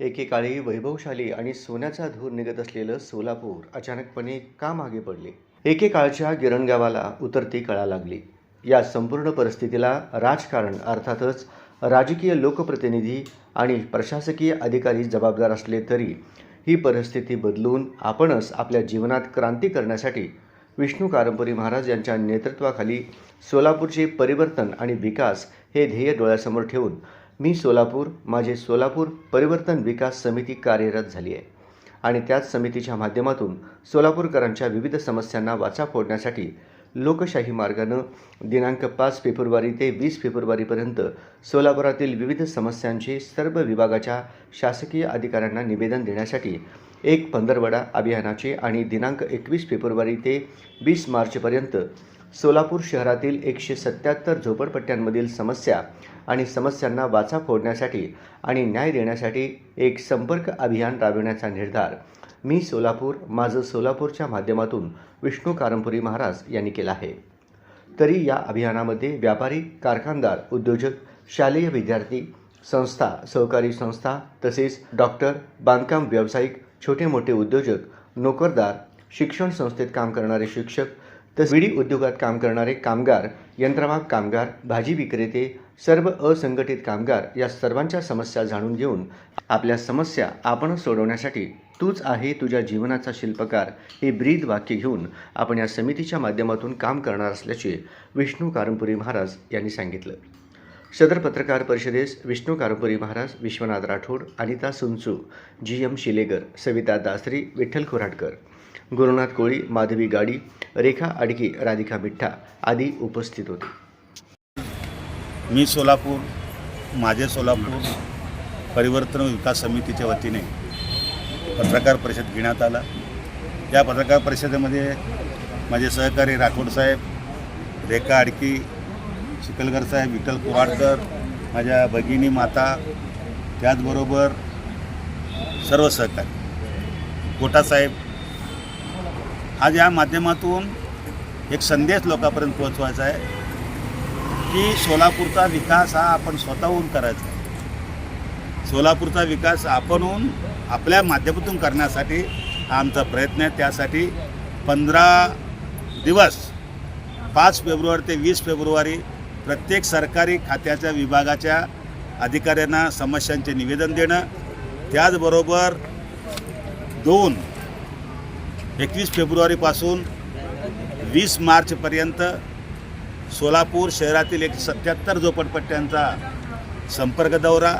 एकेकाळी वैभवशाली आणि सोन्याचा धूर निघत असलेलं सोलापूर अचानकपणे का मागे पडले? एकेकाळच्या गिरणगावाला उतरती कळा लागली. या संपूर्ण परिस्थितीला राजकारण अर्थातच राजकीय लोकप्रतिनिधी आणि प्रशासकीय अधिकारी जबाबदार असले तरी ही परिस्थिती बदलून आपणच आपल्या जीवनात क्रांती करण्यासाठी विष्णू कारंपुरी महाराज यांच्या नेतृत्वाखाली सोलापूरचे परिवर्तन आणि विकास हे ध्येय डोळ्यासमोर ठेवून मी सोलापूर माझे सोलापूर परिवर्तन विकास समिती कार्यरत झाली आहे. आणि त्याच समितीच्या माध्यमातून सोलापूरकरांच्या विविध समस्यांना वाचा फोडण्यासाठी लोकशाही मार्गानं दिनांक पाच फेब्रुवारी ते वीस फेब्रुवारीपर्यंत सोलापुरातील विविध समस्यांचे सर्व विभागाच्या शासकीय अधिकाऱ्यांना निवेदन देण्यासाठी एक पंधरवडा अभियानाचे आणि दिनांक एकवीस फेब्रुवारी ते वीस मार्चपर्यंत सोलापूर शहरातील एकशे सत्याहत्तर झोपडपट्ट्यांमधील समस्या आणि समस्यांना वाचा फोडण्यासाठी आणि न्याय देण्यासाठी एक संपर्क अभियान राबविण्याचा निर्धार मी सोलापूर माझं सोलापूरच्या माध्यमातून विष्णू कारंपुरी महाराज यांनी केला आहे. तरी या अभियानामध्ये व्यापारी कारखानदार उद्योजक शालेय विद्यार्थी संस्था सहकारी संस्था तसेच डॉक्टर बांधकाम व्यावसायिक छोटे मोठे उद्योजक नोकरदार शिक्षण संस्थेत काम करणारे शिक्षक तर विडी उद्योगात काम करणारे कामगार यंत्रमाग कामगार भाजी विक्रेते सर्व असंघटित कामगार या सर्वांच्या समस्या जाणून घेऊन आपल्या समस्या आपण सोडवण्यासाठी तूच आहे तुझ्या जीवनाचा शिल्पकार हे ब्रीद वाक्य घेऊन आपण या समितीच्या माध्यमातून काम करणार असल्याचे विष्णू कारंपुरी महाराज यांनी सांगितलं. सदर पत्रकार परिषदेस विष्णू कारंपुरी महाराज विश्वनाथ राठोड अनिता सुनसू जी एम शिलेगर सविता दासरी विठ्ठल खुराटकर गुरुनाथ कोळी माधवी गाडी रेखा अडकी राधिका मिठ्ठा आदी उपस्थित होते. मी सोलापूर माझे सोलापूर परिवर्तन विकास समितीच्या वतीने पत्रकार परिषद घेण्यात आला. या पत्रकार परिषदेमध्ये माझे सहकारी राठोड साहेब रेखा आडकी चिखलकर साहेब विठ्ठल कुवाडकर माझ्या भगिनी माता त्याचबरोबर सर्व सहकारी. गोटासाहेब आज या माध्यमातून एक संदेश लोकांपर्यंत पोहोचवायचा आहे की सोलापूरचा विकास हा आपण स्वतःहून करायचा आहे. सोलापूरचा विकास आपणहून आपल्या माध्यमातून करण्यासाठी हा आमचा प्रयत्न आहे त्यासाठी पंधरा दिवस पाच फेब्रुवारी ते वीस फेब्रुवारी प्रत्येक सरकारी खात्याच्या विभागाच्या अधिकाऱ्यांना समस्यांचे निवेदन देणं त्याचबरोबर दोन एकवीस फेब्रुवारीपासून वीस मार्चपर्यंत सोलापूर शहरातील एक सत्याहत्तर झोपडपट्ट्यांचा संपर्क दौरा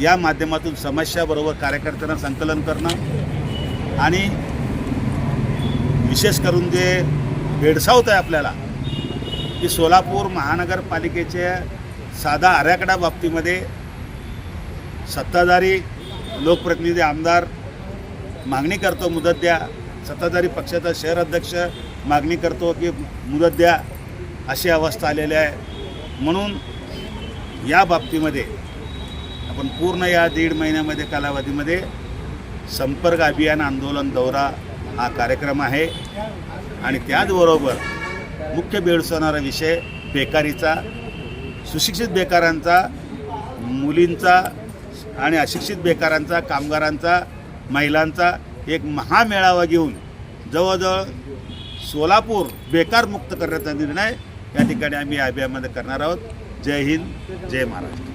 या माध्यमातून समस्याबरोबर कार्यकर्त्यांना संकलन करणं आणि विशेष करून जे भेडसावत आहे आपल्याला की सोलापूर महानगरपालिकेच्या साधा आराखडा बाबतीमध्ये सत्ताधारी लोकप्रतिनिधी आमदार मागणी करतो मुदत द्या सत्ताधारी पक्षाचा शहर अध्यक्ष मागणी करतो की मुदत द्या अशी अवस्था आलेली आहे. म्हणून या बाबतीमध्ये आपण पूर्ण या दीड महिन्यामध्ये कालावधीमध्ये संपर्क अभियान आंदोलन दौरा हा कार्यक्रम आहे. आणि त्याचबरोबर मुख्य भेडसवणारा विषय बेकारीचा सुशिक्षित बेकारांचा मुलींचा आणि अशिक्षित बेकारांचा कामगारांचा महिलांचा एक महामेळावा घेऊन जवळजवळ सोलापूर बेकारमुक्त करण्याचा निर्णय या ठिकाणी आम्ही या करणार आहोत. जय हिंद जय महाराष्ट्र.